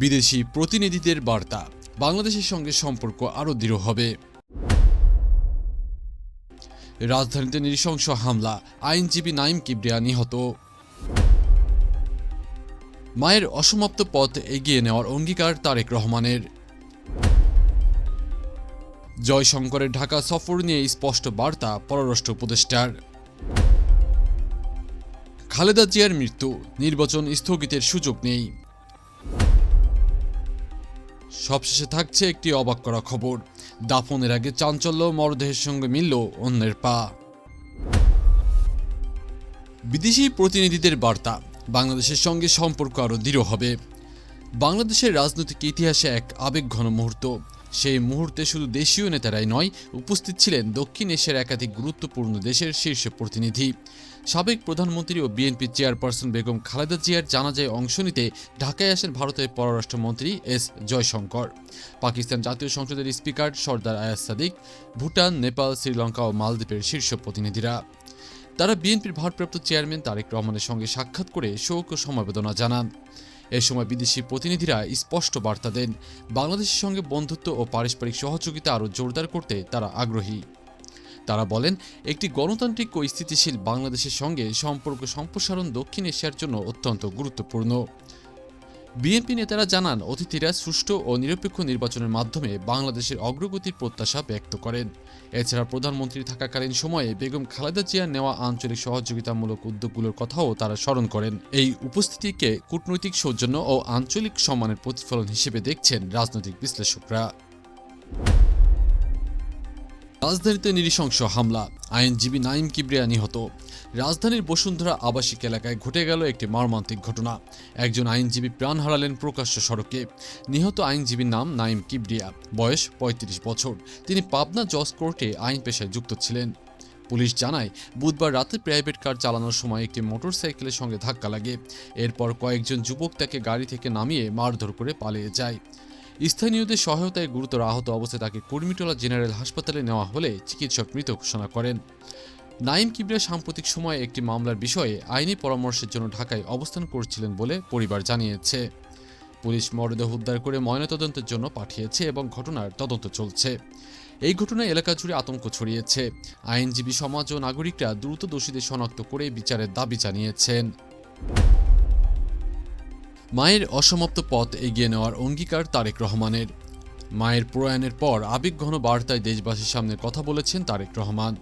বিদেশি প্রতিনিধিদের বার্তা। বাংলাদেশের সঙ্গে সম্পর্ক আরও দৃঢ় হবে। রাজধানীতে নৃশংস হামলা, আইনজীবী নাইম কিবরিয়া নিহত। মায়ের অসমাপ্ত পথ এগিয়ে নেওয়ার অঙ্গীকার তারেক রহমানের। জয়শঙ্করের ঢাকা সফর নিয়ে স্পষ্ট বার্তা পররাষ্ট্র উপদেষ্টার। খালেদা জিয়ার মৃত্যু, নির্বাচন স্থগিতের সুযোগ নেই। সবশেষে থাকছে একটি অবাক করা খবর। দাফনের আগে চাঞ্চল্য মরদেহের সঙ্গে মিলল অন্যের পা। বিদেশি প্রতিনিধিদের বার্তা, বাংলাদেশের সঙ্গে সম্পর্ক আরও দৃঢ় হবে। বাংলাদেশের রাজনৈতিক ইতিহাসে এক আবেগঘন মুহূর্ত। সেই মুহূর্তে শুধু দেশীয় নেতারাই নয়, উপস্থিত ছিলেন দক্ষিণ এশিয়ার একাধিক গুরুত্বপূর্ণ দেশের শীর্ষ প্রতিনিধি। সাবেক প্রধানমন্ত্রী ও বিএনপি চেয়ারপারসন বেগম খালেদা জিয়ার জানাজায় অংশ নিতে ঢাকায় আসেন ভারতের পররাষ্ট্রমন্ত্রী এস জয়শঙ্কর। পাকিস্তান জাতীয় সংসদের স্পিকার সর্দার আয়াজ সাদিক, ভুটান, নেপাল, শ্রীলঙ্কা ও মালদ্বীপের শীর্ষ প্রতিনিধিরা। তারা বিএনপির ভারপ্রাপ্ত চেয়ারম্যান তারেক রহমানের সঙ্গে সাক্ষাৎ করে শোক ও সমবেদনা জানান। এ সময় বিদেশি প্রতিনিধিরা স্পষ্ট বার্তা দেন। বাংলাদেশের সঙ্গে বন্ধুত্ব ও পারস্পরিক সহযোগিতা আরও জোরদার করতে তারা আগ্রহী। তারা বলেন, একটি গণতান্ত্রিক ও স্থিতিশীল বাংলাদেশের সঙ্গে সম্পর্ক সম্প্রসারণ দক্ষিণ এশিয়ার জন্য অত্যন্ত গুরুত্বপূর্ণ। বিএনপি নেতারা জানান, অতিথিরা সুষ্ঠু ও নিরপেক্ষ নির্বাচনের মাধ্যমে বাংলাদেশের অগ্রগতির প্রত্যাশা ব্যক্ত করেন। এছাড়া প্রধানমন্ত্রী থাকাকালীন সময়ে বেগম খালেদা জিয়া নেওয়া আঞ্চলিক সহযোগিতামূলক উদ্যোগগুলোর কথাও তারা স্মরণ করেন। এই উপস্থিতিকে কূটনৈতিক সৌজন্য ও আঞ্চলিক সম্মানের প্রতিফলন হিসেবে দেখছেন রাজনৈতিক বিশ্লেষকরা। রাজধানীতে নৃশংস হামলা। আইনজীবী নাইম কিবরিয়া নিহত। রাজধানীর বসুন্ধরা আবাসিক এলাকায় ঘটে গেল একটি মর্মান্তিক ঘটনা। একজন আইনজীবী প্রাণ হারালেন প্রকাশ্য সড়কে। নিহত আইনজীবীর নাম নাইম কিবরিয়া। বয়স ৩৫ বছর। তিনি পাবনা জজ কোর্টে আইন পেশায় যুক্ত ছিলেন। পুলিশ জানায়, বুধবার রাতে প্রাইভেট কার চালানোর সময় একটি মোটরসাইকেলের সঙ্গে ধাক্কা লাগে। এরপর কয়েকজন যুবক তাকে গাড়ি থেকে নামিয়ে মারধর করে পালিয়ে যায়। স্থানীয়দের সহায়তায় গুরুতর আহত অবস্থায় তাকে কুর্মিটোলা জেনারেল হাসপাতালে নেওয়া হলে চিকিৎসক মৃত ঘোষণা করেন। নাইম কিবরিয়া সাম্প্রতিক সময়ে একটি মামলার বিষয়ে আইনি পরামর্শের জন্য ঢাকায় অবস্থান করছিলেন বলে পরিবার জানিয়েছে। পুলিশ মরদেহ উদ্ধার করে ময়নাতদন্তের জন্য পাঠিয়েছে এবং ঘটনার তদন্ত চলছে। এই ঘটনায় এলাকা জুড়ে আতঙ্ক ছড়িয়েছে। আইনজীবী, সমাজ ও নাগরিকরা দ্রুত দোষীদের শনাক্ত করে বিচারের দাবি জানিয়েছেন। মায়ের অসমাপ্ত পথ এগিয়ে নেওয়ার অঙ্গীকার তারেক রহমানের। মায়ের প্রয়াণের পর আবেগঘন বার্তায় দেশবাসীর সামনে কথা বলেছেন তারেক রহমান।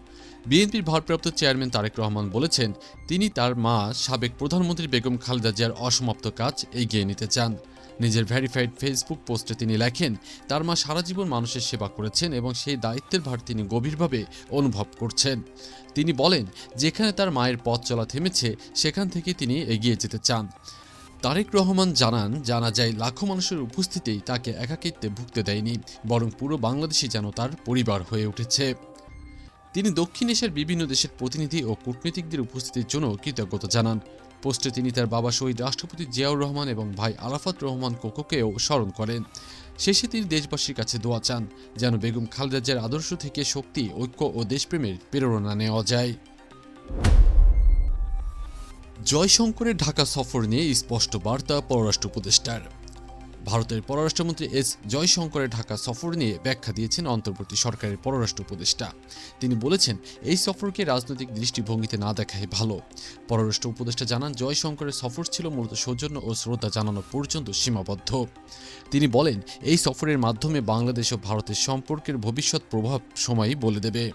বিএনপির ভারপ্রাপ্ত চেয়ারম্যান তারেক রহমান বলেছেন, তিনি তার মা, সাবেক প্রধানমন্ত্রী বেগম খালেদা জিয়ার অসমাপ্ত কাজ এগিয়ে নিতে চান। নিজের ভেরিফাইড ফেসবুক পোস্টে তিনি লেখেন, তার মা সারা জীবন মানুষের সেবা করেছেন এবং সেই দায়িত্বের ভার তিনি গভীরভাবে অনুভব করছেন। তিনি বলেন, যেখানে তার মায়ের পথ চলা থেমেছে, সেখান থেকে তিনি এগিয়ে যেতে চান। তারেক রহমান জানান, জানা যায় লাখো মানুষের উপস্থিতিই তাকে একাকিত্বে ভুগতে দেয়নি, বরং পুরো বাংলাদেশই যেন তার পরিবার হয়ে উঠেছে। তিনি দক্ষিণ এশিয়ার বিভিন্ন দেশের প্রতিনিধি ও কূটনীতিকদের উপস্থিতির জন্য কৃতজ্ঞতা জানান। পোস্টে তিনি তার বাবা শহীদ রাষ্ট্রপতি জিয়াউর রহমান এবং ভাই আরাফাত রহমান কোকোকেও স্মরণ করেন। শেষে তিনি দেশবাসীর কাছে দোয়া চান, যেন বেগম খালেদা জিয়ার আদর্শ থেকে শক্তি, ঐক্য ও দেশপ্রেমের প্রেরণা নেওয়া যায়। জয়শঙ্করের ঢাকা সফর নিয়ে স্পষ্ট বার্তা পররাষ্ট্র উপদেষ্টার। ভারতের পররাষ্ট্রমন্ত্রী এস জয়শঙ্করের ঢাকা সফর নিয়ে ব্যাখ্যা দিয়েছেন অন্তর্বর্তী সরকারের পররাষ্ট্র উপদেষ্টা। তিনি বলেছেন, এই সফরকে রাজনৈতিক দৃষ্টিভঙ্গিতে না দেখাই ভালো। পররাষ্ট্র উপদেষ্টা জানান, জয়শঙ্করের সফর ছিল মূলত সৌজন্য ও শ্রদ্ধা জানানো পর্যন্ত সীমাবদ্ধ। তিনি বলেন, এই সফরের মাধ্যমে বাংলাদেশ ও ভারতের সম্পর্কের ভবিষ্যৎ প্রভাব সময়ই বলে দেবে।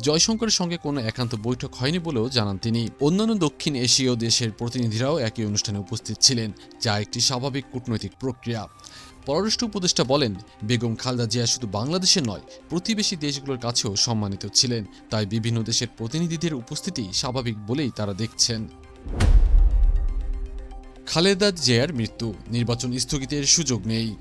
জয়শঙ্করের সঙ্গে কোনো একান্ত বৈঠক হয়নি বলেও জানান তিনি। অন্যান্য দক্ষিণ এশীয় দেশের প্রতিনিধিরাও একই অনুষ্ঠানে উপস্থিত ছিলেন, যা একটি স্বাভাবিক কূটনৈতিক প্রক্রিয়া। পররাষ্ট্র উপদেষ্টা বলেন, বেগম খালেদা জিয়া শুধু বাংলাদেশে নয়, প্রতিবেশী দেশগুলোর কাছেও সম্মানিত ছিলেন। তাই বিভিন্ন দেশের প্রতিনিধিদের উপস্থিতি স্বাভাবিক বলেই তারা দেখছেন। খালেদা জিয়ার মৃত্যু, নির্বাচন স্থগিতের সুযোগ নেই।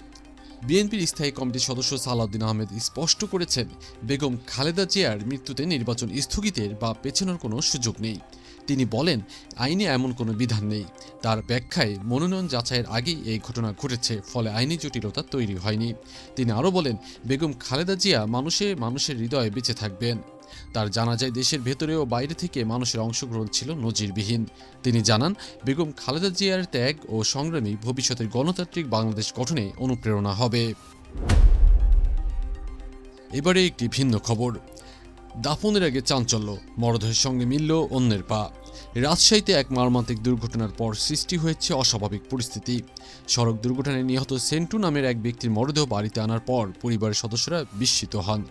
বিএনপির স্থায়ী কমিটির সদস্য সালাউদ্দিন আহমেদ স্পষ্ট করেছেন, বেগম খালেদা জিয়ার মৃত্যুতে নির্বাচন স্থগিতের বা পেছানোর কোনো সুযোগ নেই। তিনি বলেন, আইনে এমন কোনো বিধান নেই। তার ব্যাখ্যায় মনোনয়ন যাচাইয়ের আগেই এই ঘটনা ঘটেছে, ফলে আইনি জটিলতা তৈরি হয়নি। তিনি আরও বলেন, বেগম খালেদা জিয়া মানুষে মানুষের হৃদয়ে বেঁচে থাকবেন। তার জানাজায় দেশের ভেতরে ও বাইরে থেকে মানুষের অংশগ্রহণ ছিল নজিরবিহীন। তিনি জানান, বেগম খালেদা জিয়ার ত্যাগ ও সংগ্রামী ভবিষ্যতের গণতান্ত্রিক বাংলাদেশ গঠনে অনুপ্রেরণা হবে। এবারে একটি ভিন্ন খবর। দাফনের আগে চাঞ্চল্য, মরদেহের সঙ্গে মিলল অন্যের পা। রাজশাহীতে এক মর্মান্তিক দুর্ঘটনার পর সৃষ্টি হয়েছে অস্বাভাবিক পরিস্থিতি। সড়ক দুর্ঘটনায় নিহত সেন্টু নামের এক ব্যক্তির মরদেহ বাড়িতে আনার পর পরিবারের সদস্যরা বিস্মিত হন।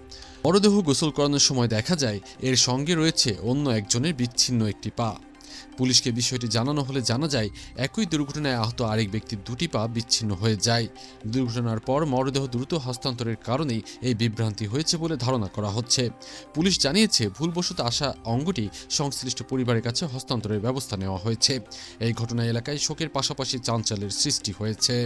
মরদেহ গোসল করানোর সময় দেখা যায়, এর সঙ্গে রয়েছে অন্য একজনের বিচ্ছিন্ন একটি পা। পুলিশকে বিষয়টি জানানো হলে জানা যায়, একই দুর্ঘটনায় আহত আরেক ব্যক্তির দুটি পা বিচ্ছিন্ন হয়ে যায়। দুর্ঘটনার পর মরদেহ দ্রুত হস্তান্তরের কারণেই এই বিভ্রান্তি হয়েছে বলে ধারণা করা হচ্ছে। পুলিশ জানিয়েছে, ভুলবশত আসা অঙ্গটি সংশ্লিষ্ট পরিবারের কাছে হস্তান্তরের ব্যবস্থা নেওয়া হয়েছে। এই ঘটনায় এলাকায় শোকের পাশাপাশি চাঞ্চল্যের সৃষ্টি হয়েছে।